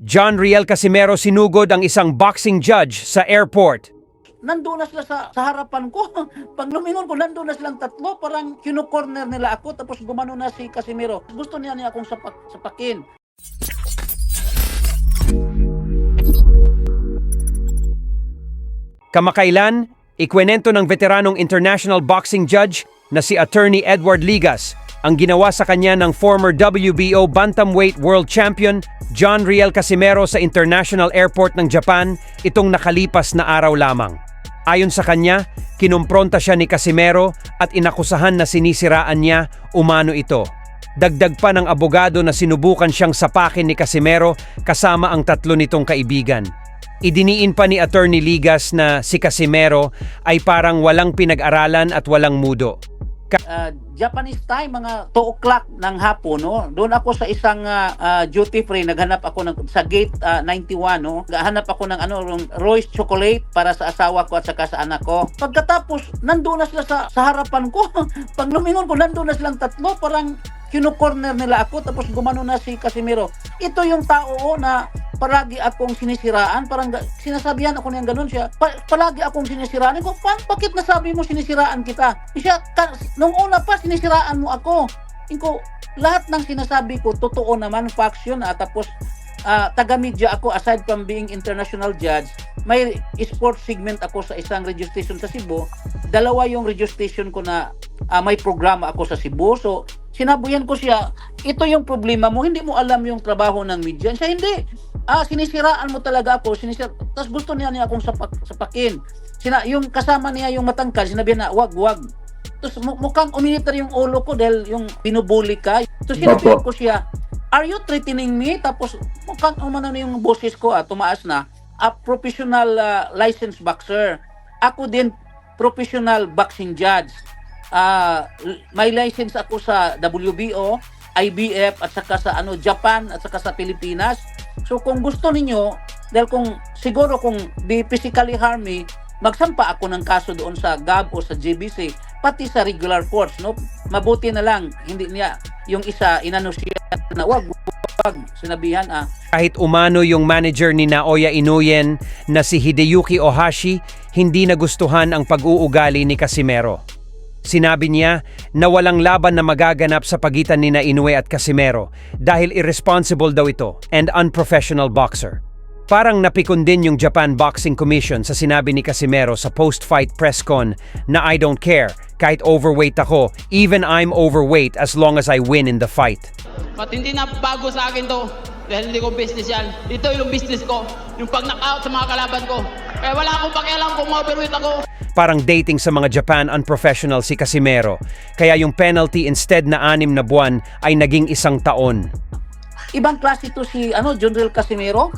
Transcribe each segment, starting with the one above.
John Riel Casimero sinugod ang isang boxing judge sa airport. Nandun na sila sa, sa harapan ko. Pag lumingon ko, nandun na silang tatlo. Parang kinu-corner nila ako. Tapos gumano na si Casimiro. Gusto niya niya akong sapak, sapakin. Kamakailan, ikwenento ng veteranong international boxing judge na si Attorney Edward Ligas ang ginawa sa kanya ng former WBO Bantamweight World Champion John Riel Casimero sa International Airport ng Japan itong nakalipas na araw lamang. Ayon sa kanya, kinumpronta siya ni Casimero at inakusahan na sinisiraan niya umano ito. Dagdag pa ng abogado na sinubukan siyang sapakin ni Casimero kasama ang tatlo nitong kaibigan. Idiniin pa ni Attorney Ligas na si Casimero ay parang walang pinag-aralan at walang mudo. Uh, Japanese time, mga 2 o'clock ng hapon, no? Doon ako sa isang ah, duty free, naghanap ako ng, sa gate ah, 91, no? Hanap ako ng ano, Royce chocolate para sa asawa ko at saka sa anak ko. Pagkatapos, nandoon na sila sa, sa harapan ko. Pag lumingon ko, nandoon na silang tatlo, parang kinu-corner nila ako, tapos gumano na si Casimiro. Ito yung tao oh, na palagi akong sinisiraan, parang sinasabihan ako niyang ganun siya, pa- palagi akong sinisiraan. Ko, pa, bakit nasabi mo sinisiraan kita? Siya, ka, nung una pa, sinisiraan mo ako. Ko, lahat ng sinasabi ko, totoo naman, facts yun. Ah, tapos, ah, taga-media ako, aside from being international judge, may sports segment ako sa isang radio station sa Cebu. Dalawa yung radio station ko na ah, may programa ako sa Cebu. So, sinabuyan ko siya, ito yung problema mo, hindi mo alam yung trabaho ng media. Siya, hindi. Ah, sinisiraan mo talaga ako. Sinisira, tapos gusto niya niya akong sapak, sapakin. Sina, yung kasama niya yung matangkad, sinabi na, wag, wag. Tapos mu- mukhang uminiter yung ulo ko dahil yung binubuli ka. Tapos sinabi ko siya, are you threatening me? Tapos mukhang umano na yung boses ko, ah, tumaas na. A professional ah, licensed boxer. Ako din, professional boxing judge. Ah, l- may license ako sa WBO, IBF at saka sa ano Japan at saka sa Pilipinas. So kung gusto ninyo, dahil kung siguro kung di physically harm me, magsampa ako ng kaso doon sa GAB o sa GBC, pati sa regular courts, no? Mabuti na lang, hindi niya yung isa inano siya na wag wag sinabihan ah Kahit umano yung manager ni Naoya Inouen na si Hideyuki Ohashi, hindi nagustuhan ang pag-uugali ni Casimero. Sinabi niya na walang laban na magaganap sa pagitan ni na Inoue at Casimero dahil irresponsible daw ito and unprofessional boxer. Parang napikon din yung Japan Boxing Commission sa sinabi ni Casimero sa post-fight press con na I don't care kahit overweight ako, even I'm overweight as long as I win in the fight. At hindi na bago sa akin to. Dahil hindi ko business yan. Ito yung business ko. Yung pag knockout sa mga kalaban ko. Kaya wala akong pakialam kung overweight ako. Parang dating sa mga Japan unprofessional si Casimero, kaya yung penalty instead na anim na buwan ay naging isang taon. ibang klase to si ano Junril Casimiro.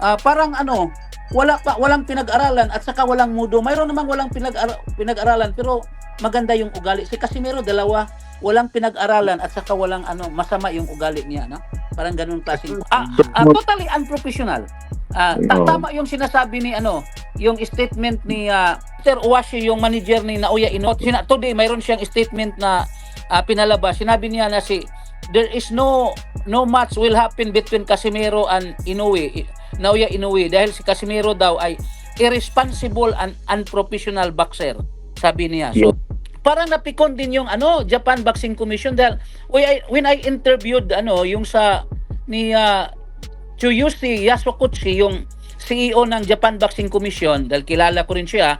Ah, parang ano, wala pa walang pinag-aralan at saka walang mudo. Mayroon namang walang pinag pinag-aralan pero maganda yung ugali. Si Casimiro dalawa, walang pinag-aralan at saka walang ano, masama yung ugali niya, no? Parang ganun klase. Ah, ah, totally unprofessional. Ah, tama yung sinasabi ni ano, yung statement ni ah, Sir Owashi, yung manager ni Naoya Inoue. Sina- today mayroon siyang statement na ah, pinalabas. Sinabi niya na si there is no no match will happen between Casimiro and Inoue. Naoya Inoue dahil si Casimiro daw ay irresponsible and unprofessional boxer, sabi niya. So parang napikon din yung ano Japan Boxing Commission dahil when I, when I interviewed ano yung sa ni uh, Chuyushi Yasukuchi yung CEO ng Japan Boxing Commission dahil kilala ko rin siya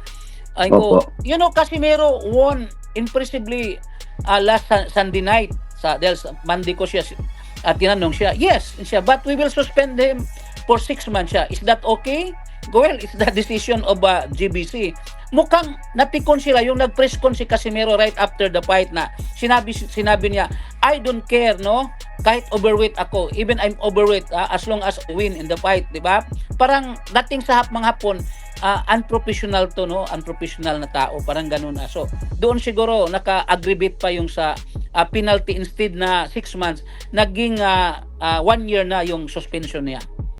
ay ko you know Casimiro won impressively uh, last Sun- Sunday night sa dahil Monday ko siya at tinanong siya yes siya but we will suspend him for six months siya. Is that okay? Well it's the decision of uh, GBC mukhang napikon sila yung nag-press con si Casimiro right after the fight na sinabi sinabi niya I don't care no? Kahit overweight ako even I'm overweight ah, as long as I win in the fight di ba? Parang dating sa hap mga hapon ah, unprofessional to no unprofessional na tao parang ganun ah. so doon siguro naka-aggravate pa yung sa ah, penalty instead na 6 months naging 1 year na yung suspension niya